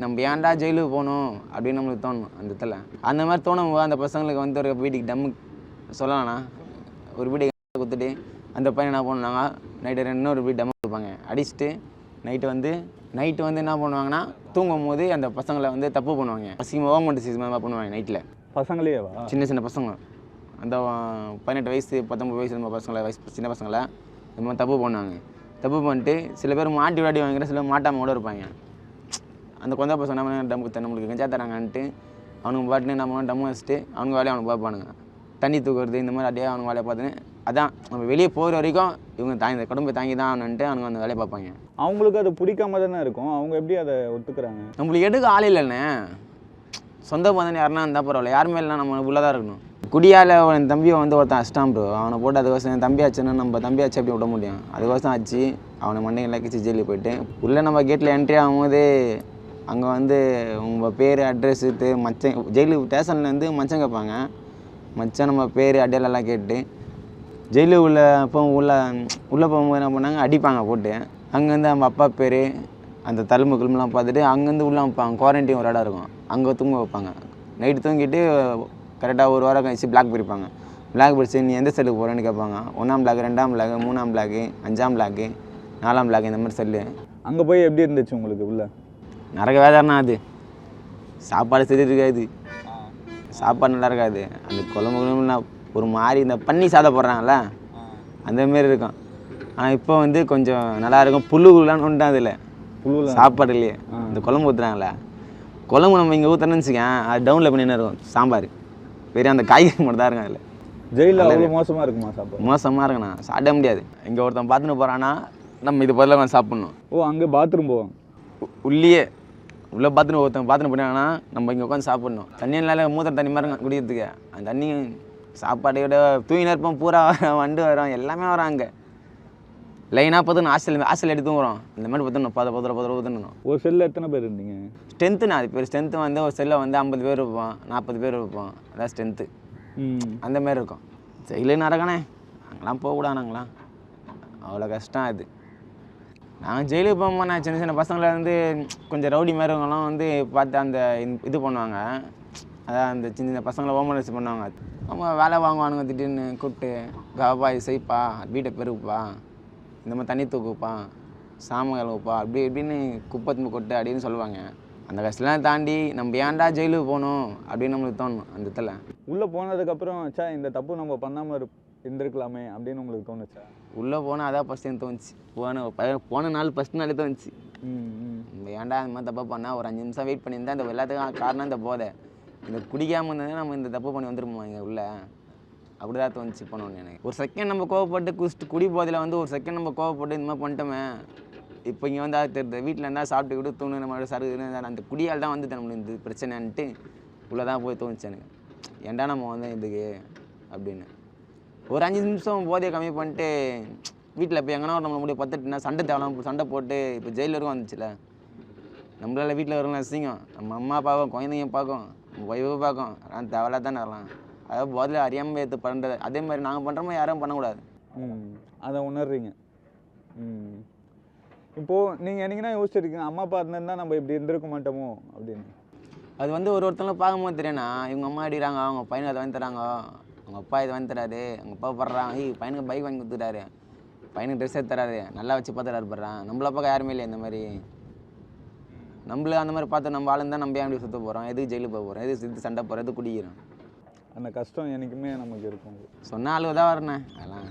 நம்ம ஏன்டா ஜெயிலுக்கு போகணும் அப்படின்னு நம்மளுக்கு தோணும் அந்த இடத்துல. அந்த மாதிரி தோணும் போது அந்த பசங்களுக்கு வந்து ஒரு வீட்டுக்கு டம்மு சொல்லலாம்ண்ணா. ஒரு வீட்டுக்கு குத்துட்டு அந்த பையன் என்ன பண்ணுவாங்க நைட்டு இன்னொரு வீடு டம்மு கொடுப்பாங்க. அடிச்சுட்டு நைட்டு வந்து நைட்டு வந்து என்ன பண்ணுவாங்கன்னா தூங்கும் போது அந்த பசங்களை வந்து தப்பு பண்ணுவாங்க. அசிங்கமாக ஓமெண்ட் சீசமாக பண்ணுவாங்க நைட்டில் பசங்களேவா சின்ன சின்ன பசங்க. அந்த பதினெட்டு வயசு பத்தொம்பது வயசு நம்ம பசங்களை வயசு சின்ன பசங்களை இந்த மாதிரி தப்பு பண்ணுவாங்க. தப்பு பண்ணிட்டு சில பேர் மாட்டி விளையாடி வாங்கிற சில மாட்டாமல் கூட இருப்பாங்க. அந்த கொந்தா பசங்க நம்ம டம் நம்மளுக்கு கஞ்சா தராங்கன்ட்டு அவனுங்க பாட்டுன்னு நம்ம டம்மு வச்சுட்டு அவங்க வேலையை அவனுக்கு பார்ப்பானுங்க. தண்ணி தூக்குறது இந்த மாதிரி அப்படியே அவனுங்க வேலையை பார்த்துன்னு அதான் நம்ம வெளியே போகிற வரைக்கும் இவங்க தாங்கி இந்த குடும்பத்தை தாங்கி தான் ஆகணுன்ட்டு அவனுங்க அந்த வேலையை பார்ப்பாங்க. அவங்களுக்கு அது பிடிக்காம தானே இருக்கும்? அவங்க எப்படி அதை ஒத்துக்கிறாங்க? நம்மளுக்கு எடுக்க ஆள் இல்லைண்ணே. சொந்த பந்தம் யாருன்னா இருந்தால் பரவாயில்ல. யாருமே இல்லை நம்ம உள்ளே தான் இருக்கணும்? குடியால் என் தம்பியை வந்து ஒருத்தன் அஷ்டாம் ப்ரோ அவனை போட்டு அதுக்கோசம் என் தம்பி ஆச்சுன்னா நம்ம தம்பி ஆச்சு அப்படி விட முடியும்? அதுக்கோசம் ஆச்சு. அவனை மண்டையில் கிச்சு ஜெயிலுக்கு போயிட்டு உள்ளே நம்ம கேட்டில் என்ட்ரி ஆகும்போது அங்கே வந்து உங்கள் பேர் அட்ரஸ் மச்சன் ஜெயிலு ஸ்டேஷன்லேருந்து மச்சம் கேட்பாங்க மச்சான் நம்ம பேர் அடையாளெல்லாம் கேட்டு ஜெயிலு உள்ள இப்போ உள்ள உள்ளே போகும்போது என்ன பண்ணாங்க? அடிப்பாங்க போட்டு. அங்கேருந்து நம்ம அப்பா பேர் அந்த தழும்பு கிளம்புலாம் பார்த்துட்டு அங்கேருந்து உள்ளே வைப்பாங்க. குவாரண்டைன் ஒரு இடம் இருக்கும். அங்கே தூங்க வைப்பாங்க. நைட்டு தூங்கிட்டு கரெக்டாக ஒரு வாரம் கழிச்சு பிளாக் பிரிப்பாங்க பிளாக் பிரிச்சு நீ எந்த செல்லுக்கு போகிறேன்னு கேட்பாங்க. ஒன்றாம் பிளாக் ரெண்டாம் பிளாக் மூணாம் பிளாக் அஞ்சாம் பிளாக் நாலாம் பிளாக் இந்த மாதிரி செல்லு அங்கே போய் எப்படி இருந்துச்சு உங்களுக்கு உள்ளே? நரக வேதனை அது. சாப்பாடு சரி இருக்காது சாப்பாடு நல்லா இருக்காது அந்த குழம்பு குழம்புலாம் ஒரு மாதிரி இந்த பன்னி சாதம் போடுறாங்கல்ல அந்த மாரி இருக்கும். ஆனால் இப்போ வந்து கொஞ்சம் நல்லா இருக்கும் புல்லுக்குள்ளான்னு உண்டு அதில். புழுவில் சாப்பாடுலையே. இந்த குழம்பு ஊற்றுறாங்களே குழம்பு நம்ம இங்கே ஊற்றுறோன்னு வச்சுக்கேன் அது டவுனில் பண்ணி இருக்கும்? சாம்பார். வெறும் அந்த காய்கறி மட்டும் தான் இருக்கும் அதில். ஜெயிலில் அவ்வளோ மோசமாக இருக்குமா சாப்பாடு? மோசமாக இருக்குண்ணா. சாப்பிட முடியாது. இங்கே ஒருத்தன் பார்த்துன்னு போகிறான்னா நம்ம இது பதிலாக சாப்பிட்ணும். ஓ அங்கே பாத்ரூம் போவாங்க. உ- உள்ளேயே உள்ளே பாத்ரூம் ஒருத்தன் பாத்ரூம் போனாங்கன்னா நம்ம இங்கே உட்காந்து சாப்பிடணும். தண்ணி இல்லாத மூத்திர தண்ணி மாதிரி இருக்கும் குடிக்கிறதுக்கு. அந்த தண்ணி சாப்பாடையோட தூங்கினா இருப்போம் பூரா வரும் வண்டு வரும் எல்லாமே வரும் அங்கே. லைனாக பார்த்து ஹாஸ்டல் ஹாஸ்டல் எடுத்து தூங்குறோம். இந்த மாதிரி பார்த்துணும் பத பத்திர பத்திர ஊற்றணும் ஒரு செல்லில் எத்தனை பேர் இருந்தீங்க? ஸ்ட்ரென்த்துண்ணா அது பேர் ஸ்ட்ரென்த்து வந்து ஒரு செல்லில் வந்து ஐம்பது பேர் இருப்போம் நாற்பது பேர் இருப்போம். அதான் ஸ்ட்ரென்த்து அந்த மாதிரி இருக்கும். ஜெயிலு நடக்கணே அங்கெல்லாம் போகக்கூடாது நாங்களாம் அவ்வளோ கஷ்டம் அது. நாங்கள் ஜெயிலுக்கு போகும்போது நான் சின்ன சின்ன பசங்களை வந்து கொஞ்சம் ரவுடி மாதிரிவங்கலாம் வந்து பார்த்து அந்த இது பண்ணுவாங்க. அதான் அந்த சின்ன சின்ன பசங்களை ஓமனஸ் பண்ணுவாங்க. அவங்க வேலை வாங்குவானுங்க திடீர்னு கூப்பிட்டு காப்பா இது செய்ப்பா வீட்டை பெருப்பா இந்த மாதிரி தண்ணி தூக்குப்பா சாம கழுவுப்பா அப்படி இப்படின்னு குப்பை தும்பு கொட்டு அப்படின்னு சொல்லுவாங்க. அந்த கஷ்டம்லாம் தாண்டி நம்ம ஏன்டா ஜெயிலுக்கு போகணும் அப்படின்னு நம்மளுக்கு தோணும் அந்த இடத்துல. உள்ளே போனதுக்கப்புறம் சா இந்த தப்பு நம்ம பண்ணாமல் இருந்திருக்கலாமே அப்படின்னு உங்களுக்கு தோணுச்சா? உள்ளே போனால் அதான் ஃபஸ்ட் எனக்கு தோணுச்சு. போன போன நாள் ஃபஸ்ட் நாளே தோணுச்சு. நம்ம ஏன்டா இந்த மாதிரி தப்பாக பண்ணால் ஒரு அஞ்சு நிமிஷம் வெயிட் பண்ணியிருந்தா இந்த எல்லாத்துக்கும் காரணம் இந்த போதை. இந்த குடிக்காமல் இருந்ததுன்னா நம்ம இந்த தப்பு பண்ணி வந்துருப்போம் இங்கே உள்ள? அப்படி தான் தோணுச்சு பண்ணணும் எனக்கு. ஒரு செகண்ட் நம்ம கோவப்பட்டு குடிச்சிட்டு குடி போதையில் வந்து ஒரு செகண்ட் நம்ம கோவப்பட்டு இந்த மாதிரி பண்ணிட்டோமே இப்போ இங்கே வந்து அது தெரியுது. வீட்டில் இருந்தால் சாப்பிட்டு கூட தூணு நம்ம சரு அந்த குடியால் தான் வந்து நம்மளுக்கு இந்த பிரச்சனைன்ட்டு உள்ளே தான் போய் தோணுச்சு எனக்கு. ஏன்டா நம்ம வந்து இதுக்கு? அப்படின்னு. ஒரு அஞ்சு நிமிஷம் போதையை கம்மி பண்ணிட்டு வீட்டில் இப்போ எங்கன்னா நம்மளை முடிய பத்துட்டுனா சண்டை தேவலாம் சண்டை போட்டு இப்போ ஜெயிலில் இருக்கும் வந்துச்சுல. நம்மளால வீட்டில் வரலாம் அசிங்கம்? நம்ம அம்மா பார்க்கும் குழந்தைங்க பார்க்கும் ஒய்ஃபை பார்க்கும். அதெல்லாம் தேவையில்ல தானே வரலாம் அதாவது போதில் அறியாமல் எடுத்து பண்ணுறது அதே மாதிரி நாங்கள் பண்ணுற மாதிரி யாரும் பண்ணக்கூடாது. ம் அதை உணர்றீங்க. ம். இப்போது நீங்கள் என்னைக்குன்னா யோசிச்சிருக்கீங்க அம்மா அப்பா இருந்திருந்தா நம்ம இப்படி இருந்திருக்க மாட்டோமோ அப்படின்னு? அது வந்து ஒரு ஒருத்தவங்களும் பார்க்கும்போது தெரியும்னா இவங்க அம்மா அடிக்கிறாங்க அவங்க பையனுக்கு அதை வாங்கி தராங்க அவங்க அப்பா இதை வாங்கி தராரு. அவங்க அப்பா படுறாங்க ஏய் பையனுக்கு பைக் வாங்கி கொடுத்துட்டாரு. பையனுக்கு ட்ரெஸ் எடுத்து தராரு. நல்லா வச்சு பார்த்துட்டாரு படுறான் நம்மள பார்க்க யாருமே இல்லை இந்த மாதிரி. நம்மள அந்த மாதிரி பார்த்து நம்ம ஆளுங்க தான் நம்ம ஏன் அப்படி சுத்த போகிறோம் எதுக்கு ஜெயிலுக்கு போக போகிறோம் எதுக்கு சித்து சண்டை போகிறோம் எதுக்கு குடிக்கிறோம்? அந்த கஷ்டம் என்றைக்குமே நமக்கு இருக்கும். சொன்ன ஆளுக தான் வரணும். அதெல்லாம்